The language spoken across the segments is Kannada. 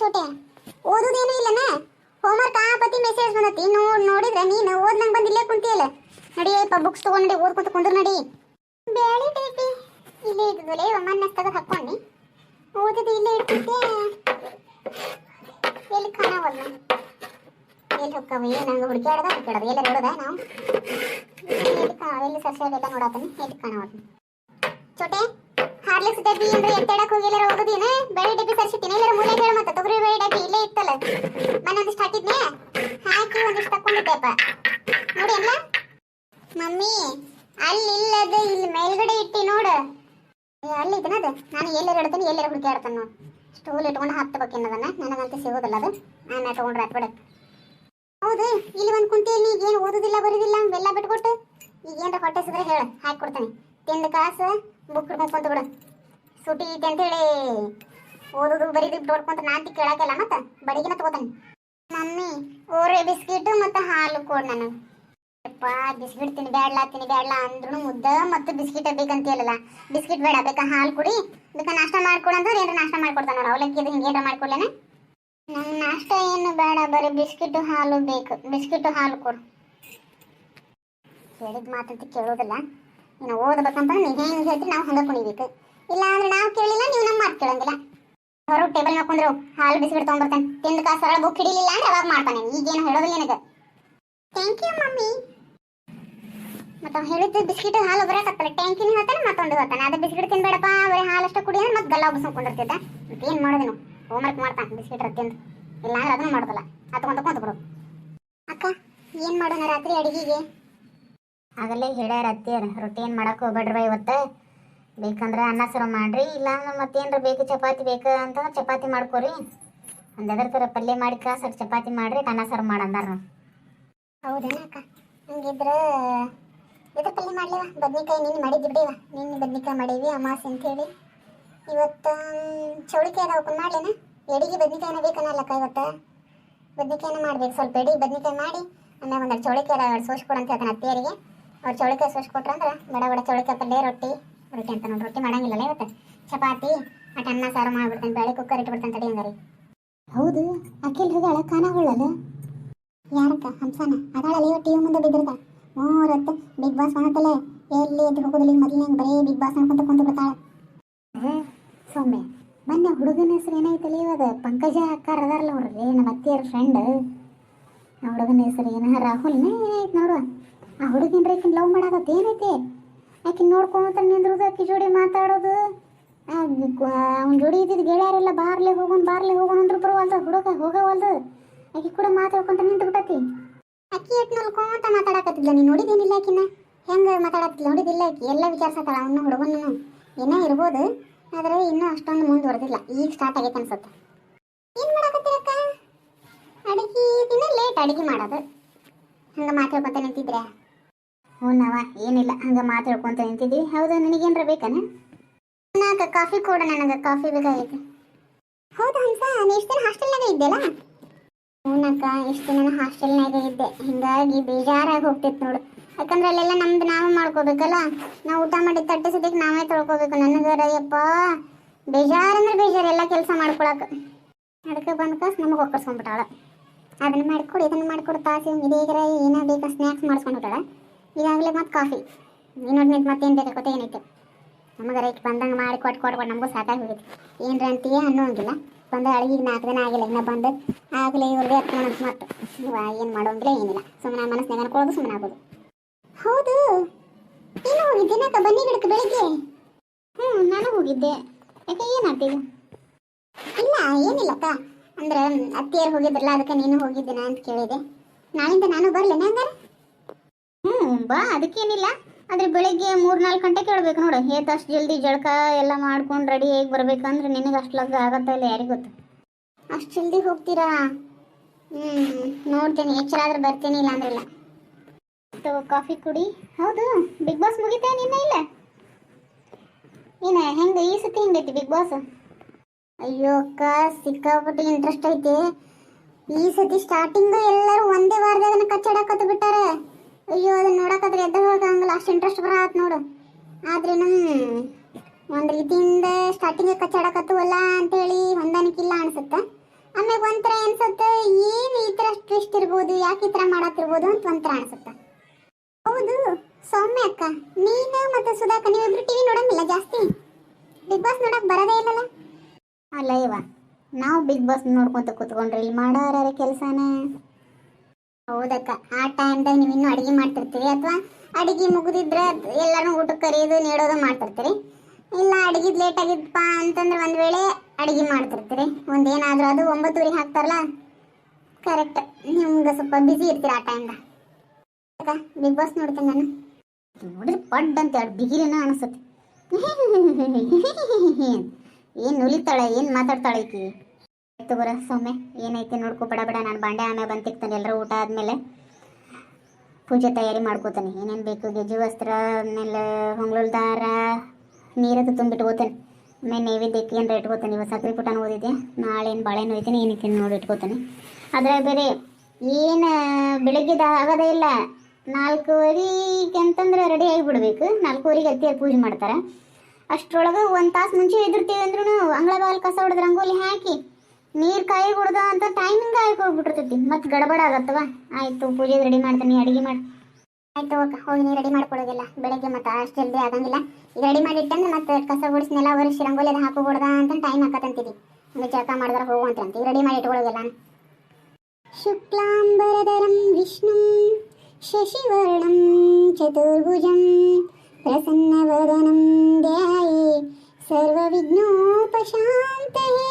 ಚೋಟೆ ಓದುದೇನು ಇಲ್ಲನ? Homework ಆಪತಿ message ಬಂದತಿ. ನೋಡ್, ನೋಡಿದ್ರೆ ನೀನು ಓದ್ನಂಗ್ ಬಂದು ಇಲ್ಲೇ ಕುಂತಿಯಲ್ಲ. ನಡಿಯಪ್ಪ ಬುಕ್ಸ್ ತಗೊಂಡು ಓದ್ಕೊಂತ ಕುಂದ್ರ ನಡಿ. ಬೇಳೆ ಬೇಟಿ ಇಲ್ಲೇ ಇದ್ದದಲ್ಲೇ ಒಮ್ಮನ್ನ ತೆಗೆದು ಹಾಕ್ಕೊಂಡು. ಓದಿದ್ದು ಇಲ್ಲೇ ಇಡ್ತಿದ್ದೆ ಎಲ್ಲಿ ಕಾಣವಲ್ಲ ಎಲ್ಲಿ ಹೋಗ್ತಾವ ಏನಂಗ ಹುಡುಕ್ಯಾಡದ ಹುಡುಕ್ಯಾಡದ ಎಲ್ಲ ನೋಡದ ನಾವು? ಎಲ್ಲಿ ಕಾ ಎಲ್ಲಿ ಸಸ್ಯ ಎಲ್ಲ ನೋಡತ್ತೀನಿ ಎಲ್ಲಿ ಕಾಣವಲ್ಲ ಚೋಟೆ? ಹಾರ್ಲಿಕ್ಸ್ ಡಬ್ಬಿ ಅಂದ್ರೆ ಎತ್ತಾಡಕ್ ಹೋಗಿ ಎಲ್ಲಾರ ಹೋಗೋದಿನ? ಬೆಳೆ ಡಬ್ಬಿ ತರಿಸಿದ್ದೀನಿ ಎಲ್ಲಾರ ಮೂಲೆ ಹೇಳ ಮತ್ತೆ. ತೊಗರಿ ಬೆಳೆ ಡಬ್ಬಿ ಇಲ್ಲೇ ಇತ್ತಲ್ಲ. ಮನೆ ಒಂದಿಷ್ಟು ಹಾಕಿದ್ನೆ? ಹಾಕಿ ಒಂದಿಷ್ಟು ತಕೊಂಡಿದ್ದೆಪ್ಪ ನೋಡಿ ಅಲ್ಲ ಮಮ್ಮಿ ಅಲ್ಲಿ ಇಲ್ಲದ ಇಲ್ಲಿ ಮೇಲ್ಗಡೆ ಇಟ್ಟಿ ನೋಡು. ಅಲ್ಲಿ ಇದನ್ನದ ನಾನು ಎಲ್ಲಾರ ಇಡ್ತೀನಿ ಎಲ್ಲರ ಹುಡುಕಾಡ್ತಾನೆ ನೋಡು. ಸ್ಟೂಲ್ ಇಟ್ಕೊಂಡು ಹತ್ತಬೇಕನ್ನದನ್ನ ನನಗಂತೂ ಸಿಗೋದಿಲ್ಲ ಅದು. ನಾನು ತಗೊಂಡ್ರೆ ಹತ್ ಬಿಡಕ್ಕೆ ಹೌದು, ಇಲ್ಲಿ ಒಂದು ಕುಂತಿಯಲ್ಲಿ ಈಗ ಏನು ಓದುದಿಲ್ಲ, ಬರೋದಿಲ್ಲ? ಬೆಲ್ಲ ಬಿಟ್ಕೊಟ್ಟು ಈಗ ಏನಾರ ಹೊಟ್ಟೆ ಸಿದ್ರೆ ಹೇಳು. ಹಾಕಿ ಕೊಡ್ತೀನಿ ತಿಂದ ಕಾಸು, ಬುಕ್ ಹಿಡ್ಕೊಂಡು ಬಿಡು ಸುಟಿ ಐತೆ ಅಂತೇಳಿ ಓದುದು ಬರೀದು ನೋಡ್ಕೊಂತ ನಾಂತಿ ಕೇಳಕಲ್ಲ ಮತ್ತೆ? ಬಡಿಗಿನ ತಗೋತಾನೆ. ಮಮ್ಮಿ ಓರೆ ಬಿಸ್ಕಿಟ್ ಮತ್ತ ಹಾಲು ಕೊಡ್ ನಾನು. ಅಪ್ಪ ಬಿಸ್ಕಿಟ್ ತಿನ್ ಬ್ಯಾಡ್ಲ ತಿನ್, ಬ್ಯಾಡ್ಲ ಅಂದ್ರೂ ಮುದ್ದ ಮತ್ತು ಬಿಸ್ಕಿಟ್ ಬೇಕಂತೀಯಲ್ಲ ಬಿಸ್ಕಿಟ್ ಬೇಡ, ಬೇಕಾ ಹಾಲು ಕುಡಿ. ಬೇಕಾ ನಾಷ್ಟ ಮಾಡ್ಕೊಡು ಅಂದ್ರೆ ಏನಾರ ನಾಷ್ಟ ಮಾಡ್ಕೊಡ್ತಾನೆ ನೋಡಿ. ಅವಲಕ್ಕಿ ಅದು ಹಿಂಗೆ ಮಾಡ್ಕೊಳ್ಳೇನೆ ನಂಗೆ ನಾಷ್ಟ ಏನು ಬೇಡ, ಬರೀ ಬಿಸ್ಕಿಟ್ ಹಾಲು ಬೇಕು. ಬಿಸ್ಕಿಟ್ ಹಾಲು ಕೊಡು. ಹೇಳಿದ ಮಾತಂತ ಕೇಳೋದಿಲ್ಲ. ನೀನು ಓದಬೇಕಂತ ನೀನು ಹೆಂಗೆ ಹೇಳ್ತೀನಿ ನಾವು ಹಂಗೆ ಕುಣಿಬೇಕು. ಇಲ್ಲ ಅಂದ್ರೆ ನಾವು ಕೇಳಿಲ್ಲ, ನೀವು ನಮ್ಮ ಮಾತು ಕೇಳಂಗಿಲ್ಲ. ಹೊರಗೆ ಟೇಬಲ್ ಹಾಕೊಂಡ್ರು, ಹಾಲು ಬಿಸ್ಕಿಟ್ ತೊಗೊಂಬರ್ತಾನೆ ತಿಂದ ಕಾ ಸರಳ ಬುಕ್ ಹಿಡಿಲಿಲ್ಲ ಅಂದ್ರೆ ಅವಾಗ ಮಾಡ್ತಾನೆ. ಈಗೇನು ಹೇಳೋದಿಲ್ಲ ನಿನಗೆ. Thank you mummy. ಮತ್ತೆ ಹೇಳಿದ್ದು ಬಿಸ್ಕಿಟ್ ಹಾಲು ಬರಕತ್ತಲ್ಲ ಟ್ಯಾಂಕಿನ ಹೇಳ್ತಾನೆ, ಮತ್ತೊಂದು ಹೇಳ್ತಾನೆ. ಅದು ಬಿಸ್ಕಿಟ್ ತಿನ್ಬೇಡಪ್ಪ, ಬರೀ ಹಾಲು ಅಷ್ಟು ಕುಡಿ ಅಂದ್ರೆ ಮತ್ತೆ ಗಲ್ಲ ಒಬ್ಬಸ್ಕೊಂಡಿರ್ತಿದ್ದ ಮತ್ತೆ ಏನು ಮಾಡೋದೇನು? ಹೋಮ್ವರ್ಕ್ ಮಾಡ್ತಾನೆ, ಬಿಸ್ಕಿಟ್ ತಿಂದು ಇಲ್ಲ ಅಂದ್ರೆ ಅದನ್ನು ಮಾಡೋದಿಲ್ಲ. ಹತ್ಕೊಂತ ಕುಂತ ಬಿಡು ಅಕ್ಕ, ಏನು ಮಾಡೋಣ ರಾತ್ರಿ ಅಡಿಗೆಗೆ? ಆಗಲೇ ಹೇಳ್ಯಾರ ಅತ್ತಿಯರ್, ರೊಟ್ಟಿ ಏನು ಮಾಡಕ್ಕೆ ಹೋಗ್ಬೇಡ್ರಿ ಇವತ್ತು? ಬೇಕಂದ್ರೆ ಅನ್ನ ಸಾರು ಮಾಡ್ರಿ ಇಲ್ಲ ಅಂದ್ರೆ ಮತ್ತೇನ್ರ ಬೇಕು, ಚಪಾತಿ ಬೇಕು ಅಂತಂದ್ರೆ ಚಪಾತಿ ಮಾಡ್ಕೊರಿ. ಎದ್ರ ಥರ ಪಲ್ಯ ಮಾಡಿ ಸ್ವಲ್ಪ ಚಪಾತಿ ಮಾಡ್ರಿ, ಅನ್ನ ಸಾರು ಮಾಡಂದಾರ ಹೌದೇನ ಅಕ್ಕ? ಹಂಗಿದ್ರೆ ಇದ್ರ ಪಲ್ಯ ಮಾಡ್ಲಿವ? ಬದ್ನಿಕಾಯಿ ನಿನ್ನ ಮಾಡಿದ್ದು ಬಿಡಿವ? ನಿನ್ನ ಬದ್ನಿಕಾಯಿ ಮಾಡೀವಿ ಅಮಾಸೆ ಅಂತೇಳಿ ಇವತ್ತು ಚೌಳಿಕಾಯಿ ಅದಾವ ಓಪನ್ ಮಾಡ್ಲೇನ? ಎಡಿಗೆ ಬದ್ನಿಕಾಯಿನ ಬೇಕನ್ನಲ್ಲಕ್ಕ ಇವತ್ತು? ಬದ್ನಿಕಾಯಿನ ಮಾಡ್ಬೇಕು, ಸ್ವಲ್ಪ ಎಡಿ ಬದ್ನಿಕಾಯಿ ಮಾಡಿ ಆಮೇಲೆ ಒಂದೆರಡು ಚೌಳಿಕಾಯಿ ಎರಡು ಅಂತ ಹೇಳ್ತಾನೆ ಅತ್ತಿಯರಿಗೆ. ಅವ್ರು ಚೌಳಿಕಾಯಿ ಸೋಸ್ಕೊಟ್ರಂದ್ರ ಬಡ ಬಡ ಚೌಳಿಕಾಯಿ ಪಲ್ಯ, ರೊಟ್ಟಿ. ರೊಟ್ಟಿ ಅಂತ ನೋಡಿ ರೊಟ್ಟಿ ಮಾಡಂಗಿಲ್ಲಲ್ಲ ಇವತ್ತು? ಚಪಾತಿ ಅಟ್ ಅನ್ನ ಸಾರು ಮಾಡ್ಬಿಡ್ತಾನೆ ಬೇಳೆ ಕುಕ್ಕರ್ ಇಟ್ಬಿಡ್ತಾನೆ ತಡಿ ಹಂಗಾರಿ. ಹೌದು ಅಖಿಲ್ ಅಳ ಕಾಣಗೊಳ್ಳಲ್ಲ ಯಾರಕ್ಕ? ಹಂಸಾನ? ಅದಾಳಲ್ಲ ಇವ ಟಿವಿ ಮುಂದೆ ಬಿದ್ದಿರ್ತ ಮೂರತ್ತು ಬಿಗ್ ಬಾಸ್ ಮಾಡತ್ತಲ್ಲ ಎಲ್ಲಿ ಎದ್ದು ಹೋಗೋದಿಲ್ಲ ಮೊದಲಿನ ಬರೀ ಬಿಗ್ ಬಾಸ್ ಅನ್ಕೊಂತ ಕುಂತು ಬಿಡ್ತಾಳೆ. ಸೌಮ್ಯ ಮೊನ್ನೆ ಹುಡುಗನ ಹೆಸರು ಏನಾಯ್ತಲ್ಲ ಇವಾಗ? ಪಂಕಜ ಅಕ್ಕಾರ ಅದಾರಲ್ಲ ಅವ್ರಿಗೆ ನಮ್ಮ ಅತ್ತಿಯರ ಫ್ರೆಂಡ್ ಆ ಹುಡುಗನ ಹೆಸರು ಏನ ರಾಹುಲ್ ಏನಾಯ್ತು ನೋಡು ಆ ಹುಡುಗನ ರೈತನ ಲವ್ ಮಾಡಾಕತ್ತ ಏನೈತಿ ಆಕೆ ನೋಡ್ಕೊಂತ ನಿಂದ್ರದು, ಆಕಿ ಜೋಡಿ ಮಾತಾಡೋದು. ಅವ್ನ ಜೋಡಿ ಇದ್ದಿದ್ದು ಗೆಳೆಯರೆಲ್ಲ ಬಾರ್ಲೆ ಹೋಗೋಣ ಬಾರ್ಲೆ ಹೋಗೋಣ ಅಂದ್ರು ಬರುವಲ್ದು ಹುಡುಗ ಹೋಗವಲ್ದು. ಆಕೆ ಕೂಡ ಮಾತಾಡ್ಕೊಂತ ನಿಂತು ಬಿಟ್ಟತಿ ಅಕ್ಕಿ ಎಟ್ ನೋಡ್ಕೊಂತ ಮಾತಾಡಕತ್ತಿದ್ಲ? ನೀನು ನೋಡಿದೇನಿಲ್ಲ ಆಕಿನ? ಹೆಂಗೆ ಮಾತಾಡತ್ತಿಲ್ಲ ನೋಡಿದಿಲ್ಲ ಆಕಿ. ಎಲ್ಲ ವಿಚಾರಿಸತ್ತಾಳ ಅವನು ಹುಡುಗನೂ. ಏನೋ ಇರ್ಬೋದು, ಆದರೆ ಇನ್ನೂ ಅಷ್ಟೊಂದು ಮುಂದುವರೆದಿಲ್ಲ. ಈಗ ಸ್ಟಾರ್ಟ್ ಆಗೈತೆ ಅನ್ಸುತ್ತೆ. ಏನು ಮಾಡಕತ್ತೀರಕ್ಕ ಅಡಿಗೆ ದಿನ ಲೇಟ್ ಅಡಿಗೆ ಮಾಡೋದು. ಹಂಗೆ ಮಾತಾಡ್ಕೊಂತ ನಿಂತಿದ್ರೆ ಹ್ಞೂನವ ಏನಿಲ್ಲ, ಹಂಗೆ ಮಾತಾಡ್ಕೊಂತ ನಿಂತಿದ್ವಿ. ಹೌದಾ, ನನಗೇನರ ಬೇಕನ? ನಾಕ ಕಾಫಿ ಕೊಡ ನನಗೆ ಕಾಫಿ ಬೇಕಾಗಿತ್ತು ಹೌದಾ ಹಂಸ ಎಷ್ಟು ದಿನ ಹಾಸ್ಟೆಲ್ನಾಗ ಇದ್ದೆಲ್ಲ ಹ್ಞೂನಕ್ಕ ಎಷ್ಟು ದಿನ ಹಾಸ್ಟೆಲ್ನಾಗ ಇದ್ದೆ. ಹಿಂಗಾಗಿ ಬೇಜಾರಾಗಿ ಹೋಗ್ತಿತ್ತು ನೋಡು. ಯಾಕಂದ್ರೆ ಅಲ್ಲೆಲ್ಲ ನಮ್ದು ನಾವು ಮಾಡ್ಕೋಬೇಕಲ್ಲ? ನಾವು ಊಟ ಮಾಡಿ ತಟ್ಟೆ ಸದ್ಯಕ್ಕೆ ನಾವೇ ತೊಳ್ಕೊಬೇಕು. ನನಗೆ ಯಪ್ಪ ಬೇಜಾರಂದ್ರೆ ಬೇಜಾರು ಎಲ್ಲ ಕೆಲಸ ಮಾಡ್ಕೊಳಕ್ಕೆ ಅದಕ್ಕೆ ಬಂದ ಕಾಸು ನಮಗೆ ಒಕ್ಕರ್ಸ್ಕೊಂಡ್ಬಿಟ್ಟಾಳ ಅದನ್ನ ಮಾಡಿಕೊಡು, ಇದನ್ನ ಮಾಡಿಕೊಡು ತಾಸು ಇದೇಗರ ಏನೋ ಬೇಕಾ ಸ್ನ್ಯಾಕ್ಸ್ ಮಾಡಿಸ್ಕೊಂಡ್ಬಿಟ್ಟಾಳ ಈಗಾಗಲೇ ಮತ್ತೆ ಕಾಫಿ ಇನ್ನೊಂದು ಮತ್ತೇನು ಬೇಕಾಗುತ್ತೆ ಏನೈತೆ? ನಮಗೆ ರೈಟ್ ಬಂದಂಗೆ ಮಾಡಿ ಕೊಟ್ಟು ಕೊಟ್ಕೊಂಡು ನಮಗೂ ಸಾಕಾಗಿ ಹೋಗೈತಿ ಏನ್ರ ಅಂತೀಯ ಅನ್ನೋಂಗಿಲ್ಲ. ಬಂದ ಅಳಿಗೆ ನಾಲ್ಕು ದಿನ ಆಗಿಲ್ಲ, ಇನ್ನ ಬಂದು ಆಗಲೇ ಇವ್ರದೇ ಹತ್ಕೊಂಡು ಮತ್ತೆ. ಏನು ಮಾಡೋಂಗಿಲ್ಲ, ಏನಿಲ್ಲ. ಸುಮ್ಮನೆ ಮನಸ್ಸಿನಾಗ ಅನ್ಕೊಳ್ಳೋದು ಸುಮ್ಮನೆ ಆಗೋದು. ಹೌದು. ನೀನು ಹೋಗಿದ್ದೀನಕ್ಕ ಬನ್ನಿ ಗಿಡಕ್ಕೆ ಬೆಳಿಗ್ಗೆ? ಹ್ಞೂ ನಾನು ಹೋಗಿದ್ದೆ. ಯಾಕೆ ಏನಾಗ್ತಿದೆ ಇಲ್ಲ ಏನಿಲ್ಲಕ್ಕ ಅಂದ್ರೆ ಅತ್ತಿಯರು ಹೋಗಿದ್ರಲ್ಲ, ಅದಕ್ಕೆ ನೀನು ಹೋಗಿದ್ದೀನ ಅಂತ ಕೇಳಿದೆ. ನಾಳಿಂದ ನಾನು ಬರ್ಲೇನೆ ಹಂಗಾರೆ? ಬಾ, ಅದಕ್ಕೇನಿಲ್ಲ. ಆದ್ರೆ ಬೆಳಿಗ್ಗೆ ಮೂರು ನಾಲ್ಕು ಗಂಟೆ ಕೇಳಬೇಕು ನೋಡು. ಏತ್ ಅಷ್ಟು ಜಲ್ದಿ ಜಳಕ ಎಲ್ಲ ಮಾಡ್ಕೊಂಡು ರೆಡಿ ಹೇಗೆ ಬರ್ಬೇಕಂದ್ರೆ ನಿನಗೆ ಅಷ್ಟು ಲಗ್ಗ ಆಗತ್ತಾ ಇಲ್ಲ ಯಾರಿಗೆ ಗೊತ್ತು. ಅಷ್ಟು ಜಲ್ದಿ ಹೋಗ್ತೀರಾ? ಹ್ಞೂ ನೋಡ್ತೀನಿ. ಎಚ್ಚರ ಆದ್ರೆ ಬರ್ತೀನಿ ಇಲ್ಲ ಅಂದ್ರಲ್ಲ ಕಾಫಿ ಕುಡಿ. ಹೌದು, ಬಿಗ್ ಬಾಸ್ ಮುಗಿತಾ ನಿನ್ನ ಇಲ್ಲ? ಏನ, ಹೆಂಗೆ ಈ ಸತಿ ಹಿಂಗೈತಿ ಬಿಗ್ ಬಾಸ್? ಅಯ್ಯೋ ಅಕ್ಕ, ಸಿಕ್ಕಾಪಟ್ಟೆ ಇಂಟ್ರೆಸ್ಟ್ ಐತಿ. ಈ ಸತಿ ಸ್ಟಾರ್ಟಿಂಗ್ ಎಲ್ಲರೂ ಒಂದೇ ವಾರದಾಗ ಕಚ್ಚಾಡಕತ್ತು ಬಿಟ್ಟಾರೆ ಅಯ್ಯೋ, ಅದನ್ನ ನೋಡಕ್ಕಾದ್ರೆ ಎದ್ದ ಹೋಗಂಗಿಲ್ಲ ಅಷ್ಟು ಇಂಟ್ರೆಸ್ಟ್ ಬರತ್ ನೋಡು. ಆದ್ರೆ ನಮ್ ಒಂದ್ ರೀತಿಯಿಂದ ಸ್ಟಾರ್ಟಿಂಗ್ ಕಚ್ಚಾಡಕತ್ತುವಲ್ಲ ಅಂತೇಳಿ ಹೊಂದಾಣಿಕೆ ಇಲ್ಲ ಅನ್ಸುತ್ತೆ. ಆಮೇಲೆ ಒಂಥರ ಅನ್ಸುತ್ತೆ ಏನು ಈ ಥರ ಟ್ವಿಸ್ಟ್ ಇರ್ಬೋದು, ಯಾಕೆ ಈ ಥರ ಮಾಡತ್ತಿರ್ಬೋದು ಅಂತ ಒಂಥರ ಅನ್ಸುತ್ತೆ. ಹೌದು, ಸೌಮ್ಯ ಅಕ್ಕ. ನೀನು ಮತ್ತು ಸುಧಾಕ ನೀವಿಬ್ರು ಟಿವಿ ನೋಡಂಗಿಲ್ಲ ಜಾಸ್ತಿ? ಬಿಗ್ ಬಾಸ್ ನೋಡಕ್ ಬರದೇ ಇಲ್ಲಲ್ಲ? ಅಲ್ಲ ಇವ, ನಾವು ಬಿಗ್ ಬಾಸ್ ನೋಡ್ಕೊಂತ ಕೂತ್ಕೊಂಡ್ರೆ ಇಲ್ಲಿ ಮಾಡೋರ ಕೆಲಸನ? ಹೌದಕ್ಕ. ಆ ಟೈಮ್ದಾಗ ನೀವು ಇನ್ನೂ ಅಡುಗೆ ಮಾಡ್ತಿರ್ತೀರಿ ಅಥವಾ ಅಡುಗೆ ಮುಗಿದಿದ್ರೆ ಎಲ್ಲರೂ ಊಟಕ್ಕೆ ಕರೆಯೋದು ನೀಡೋದು ಮಾಡ್ತಿರ್ತೀರಿ. ಇಲ್ಲ ಅಡಿಗೆದು ಲೇಟ್ ಆಗಿದ್ದಪ್ಪ ಅಂತಂದ್ರೆ ಒಂದು ವೇಳೆ ಅಡುಗೆ ಮಾಡ್ತಿರ್ತೀರಿ. ಒಂದೇನಾದ್ರೂ ಅದು ಒಂಬತ್ತುವರೆಗೆ ಹಾಕ್ತಾರಲ್ಲ? ಕರೆಕ್ಟ್ ನಿಮ್ಗೆ ಸ್ವಲ್ಪ ಬ್ಯುಸಿ ಇರ್ತೀರ ಆ ಟೈಮ್ದಾಗ ಅಕ್ಕ ಬಿಗ್ ಬಾಸ್ ನೋಡ್ತೀನಿ ನಾನು. ನೋಡಿದ್ರೆ ಪಡ್ ಅಂತ ಹೇಳಿ ಬಿಗಿರಿನ ಅನಿಸುತ್ತೆ. ಏನು ನುಲಿತಾಳೆ, ಏನು ಮಾತಾಡ್ತಾಳೆ ಈಕಿ? ಬರ ಸೌಮ್ಯ ಏನೈತೆ ನೋಡ್ಕೊ, ಬಡ ಬಡ, ನಾನು ಬಾಂಡೆ ಆಮೇಲೆ ತಿಕ್ತಾನೆ, ಎಲ್ಲರೂ ಊಟ ಆದಮೇಲೆ ಪೂಜೆ ತಯಾರಿ ಮಾಡ್ಕೋತಾನೆ. ಏನೇನು ಬೇಕು, ಗೆಜ್ಜು ವಸ್ತ್ರ, ಆಮೇಲೆ ಹೊಂಗ್ಳೂಲ್ ದಾರ, ನೀರದು ತುಂಬಿಟ್ಕೋತಾನೆ ಆಮೇಲೆ ನೈವೇದ್ಯಕ್ಕೆ ಏನಾರ ಇಟ್ಕೋತಾನೆ. ಇವಾಗ ಸಕ್ರೆ ಪುಟಾನ ಓದಿದ್ದೆ ನಾಳೆ ಏನು ಬಾಳೆಹಣ್ಣು ಒಯ್ತೀನಿ ಏನಕ್ಕೆ ನೋಡಿ ಇಟ್ಕೋತಾನೆ. ಅದ್ರಾಗ ಬೇರೆ ಏನು ಬೆಳಗ್ಗೆದ ಆಗೋದೇ ಇಲ್ಲ. ನಾಲ್ಕೂವರೆಗೆ ಅಂತಂದ್ರೆ ರೆಡಿ ಆಗಿಬಿಡ್ಬೇಕು. ನಾಲ್ಕೂವರೆಗೆ ಅತ್ತಿಯರು ಪೂಜೆ ಮಾಡ್ತಾರೆ. ಅಷ್ಟರೊಳಗೆ ಒಂದು ತಾಸು ಮುಂಚೆ ಎದುರ್ತೀವಿ ಅಂದ್ರೂ ಅಂಗಳ ಬಾಲ್ ಕಸ ಹೊಡೆದು ರಂಗೋಲಿ ಹಾಕಿ ನೀರು ಕಾಯಿ ಕುಡ್ದ ಅಂತ ಟೈಮಿಂಗ್ ಆಗಿ ಹೋಗ್ಬಿಟ್ಟಿರ್ತೈತಿ. ಮತ್ತೆ ಗಡಬಡ ಆಗತ್ತವ? ಆಯಿತು ಪೂಜೆಗೆ ರೆಡಿ ಮಾಡ್ತೀನಿ ಅಡುಗೆ ಮಾಡಿ. ಆಯ್ತು, ಹೋಗಿ ನೀರು ರೆಡಿ ಮಾಡ್ಕೊಳ್ಳೋದಿಲ್ಲ ಬೆಳಗ್ಗೆ ಮತ್ತೆ ಅಷ್ಟು ಜಲ್ದಿ ಆಗಂಗಿಲ್ಲ. ಈಗ ರೆಡಿ ಮಾಡಿ ಇಟ್ಟಂದ್ರೆ ಮತ್ತೆ ಕಸ ಗುಡಿಸಿ ನೆಲ ಒರೆಸಿ ರಂಗೋಲಿ ಹಾಕಿ ಅಂತ ಟೈಮ್ ಹಾಕತ್ತಂತೀವಿ ಹಂಗೆ ಜಳಕ ಮಾಡಿದ್ರೆ ಹೋಗುವಂತ ಅಂತ ಈಗ ರೆಡಿ ಮಾಡಿ ಇಟ್ಕೊಳ್ಳೋದಿಲ್ಲ ಶುಕ್ಲಾಂಬರಧರಂ ವಿಷ್ಣುಂ, ಶಶಿವರ್ಣಂ, ಚತುರ್ಭುಜಂ, ಪ್ರಸನ್ನವದನಂ ಧ್ಯಾಯೇ. ಸರ್ವವಿಘ್ನೋಪಶಾಂತಯೇ.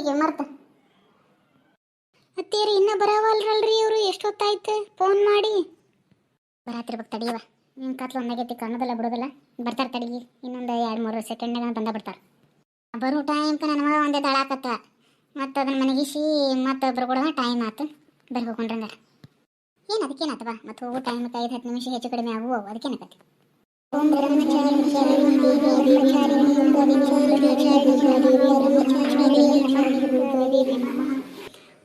ಹಂಗ ಮರ್ತ. ಅತ್ತೇರಿ ಇನ್ನ ಬರವಲ್ರಲ್ರಿ ಇವರು? ಎಷ್ಟೊತ್ತಾಯ್ತು ಫೋನ್ ಮಾಡಿ. ಬರಾತಿರ್ಬೇಕು ತಡಿಯವ ನಿಮ್ ಕತ್ಲು ಒಂದಾಗೈತಿ, ಕಣ್ಣದಲ್ಲ ಬಿಡೋದಲ್ಲ. ಬರ್ತಾರ ತಡಿಗಿ ಇನ್ನೊಂದು ಎರಡು ಮೂರು ಸೆಕೆಂಡ್ನಾಗ ಬಂದ ಬಿಡ್ತಾರ. ಬರೋ ಟೈಮ್ ನನ್ನ ಮಗ ಒಂದೇ ದಳಾಕತ್ತ ಮತ್ತು ಅದನ್ನ ಮನೆಗಿಸಿ ಮತ್ತೆ ಕೂಡ ಟೈಮ್ ಆತು. ಬರ್ ಹೋಗ್ಕೊಂಡ್ರಂಗ ಏನು ಅದಕ್ಕೇನಾತವ ಮತ್ತೆ ಹೋಗೋ ಟೈಮ್ಗೆ ಐದು ಹತ್ತು ನಿಮಿಷ ಹೆಚ್ಚು ಕಡಿಮೆ ಆಗುವ ಅದಕ್ಕೇನಾಕತಿ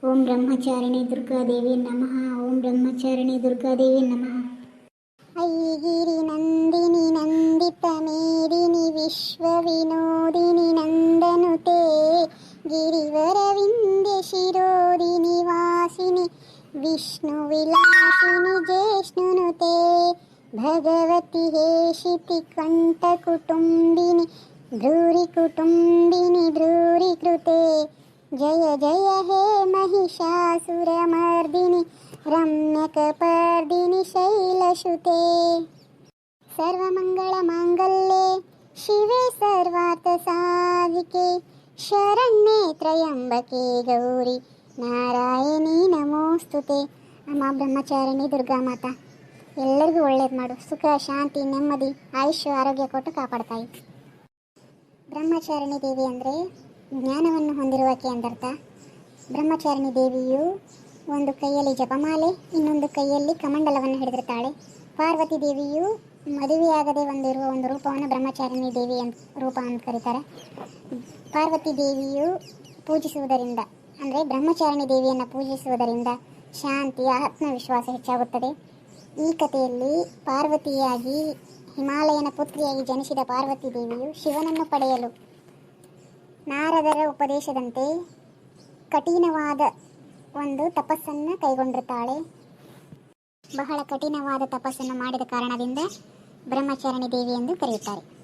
ॐ ब्रह्मचारिणि दुर्गादेवी नमः ॐ ब्रह्मचारिणि दुर्गादेवी नमः अयि गिरिनन्दिनि नन्दितमेरिनि विश्वविनोदिनि नन्दनुते गिरिवरविन्द्यशिरोरिनिवासिनि विष्णुविलासिनि ज्येष्णुनुते भगवति देशिति कण्ठकुटुम्बिनि भ्रूरिकुटुम्बिनि भ्रूरिकृते ಜಯ ಜಯ ಹೇ ಮಹಿಷಾಸುರಮರ್ದಿನಿ, ರಮ್ಯಕಪರ್ದಿನಿ ಶೈಲಶುತೆ. ಸರ್ವಮಂಗಳ ಮಾಂಗಲ್ಯೆ, ಶಿವೆ ಸರ್ವಾರ್ಥ ಸಾಧಿಕೆ. ಶರಣ್ಯೆ ತ್ರಯಂಬಕೆ ಗೌರಿ, ನಾರಾಯಣಿ ನಮೋಸ್ತುತೆ. ಅಮ್ಮ ಬ್ರಹ್ಮಚಾರಿಣಿ ದುರ್ಗಾ ಮಾತಾ, ಎಲ್ಲರಿಗೂ ಒಳ್ಳೇದು ಮಾಡು. ಸುಖ, ಶಾಂತಿ, ನೆಮ್ಮದಿ, ಆಯುಷ್ಯ, ಆರೋಗ್ಯ ಕೊಟ್ಟು ಕಾಪಾಡ್ತಾಯಿ ಬ್ರಹ್ಮಚಾರಿಣಿ ದೇವಿ ಅಂದರೆ ಜ್ಞಾನವನ್ನು ಹೊಂದಿರುವಕೆ ಎಂದರ್ಥ ಬ್ರಹ್ಮಚಾರಿಣಿ ದೇವಿಯು ಒಂದು ಕೈಯಲ್ಲಿ ಜಪಮಾಲೆ, ಇನ್ನೊಂದು ಕೈಯಲ್ಲಿ ಕಮಂಡಲವನ್ನು ಹಿಡಿದಿರ್ತಾಳೆ ಪಾರ್ವತಿ ದೇವಿಯು ಮದುವೆಯಾಗದೆ ಹೊಂದಿರುವ ಒಂದು ರೂಪವನ್ನು ಬ್ರಹ್ಮಚಾರಿಣಿ ದೇವಿ ಅಂತ, ರೂಪ ಅಂತ ಕರೀತಾರೆ. ಪಾರ್ವತಿ ದೇವಿಯು ಪೂಜಿಸುವುದರಿಂದ, ಅಂದರೆ ಬ್ರಹ್ಮಚಾರಿಣಿ ದೇವಿಯನ್ನು ಪೂಜಿಸುವುದರಿಂದ ಶಾಂತಿ, ಆತ್ಮವಿಶ್ವಾಸ ಹೆಚ್ಚಾಗುತ್ತದೆ. ಈ ಕಥೆಯಲ್ಲಿ ಪಾರ್ವತಿಯಾಗಿ ಹಿಮಾಲಯನ ಪುತ್ರಿಯಾಗಿ ಜನಿಸಿದ ಪಾರ್ವತಿ ದೇವಿಯು ಶಿವನನ್ನು ಪಡೆಯಲು ನಾರದರ ಉಪದೇಶದಂತೆ ಕಠಿಣವಾದ ಒಂದು ತಪಸ್ಸನ್ನು ಕೈಗೊಂಡಿರ್ತಾಳೆ. ಬಹಳ ಕಠಿಣವಾದ ತಪಸ್ಸನ್ನು ಮಾಡಿದ ಕಾರಣದಿಂದ ಬ್ರಹ್ಮಚಾರಣಿ ದೇವಿ ಎಂದು ಕರೆಯುತ್ತಾರೆ.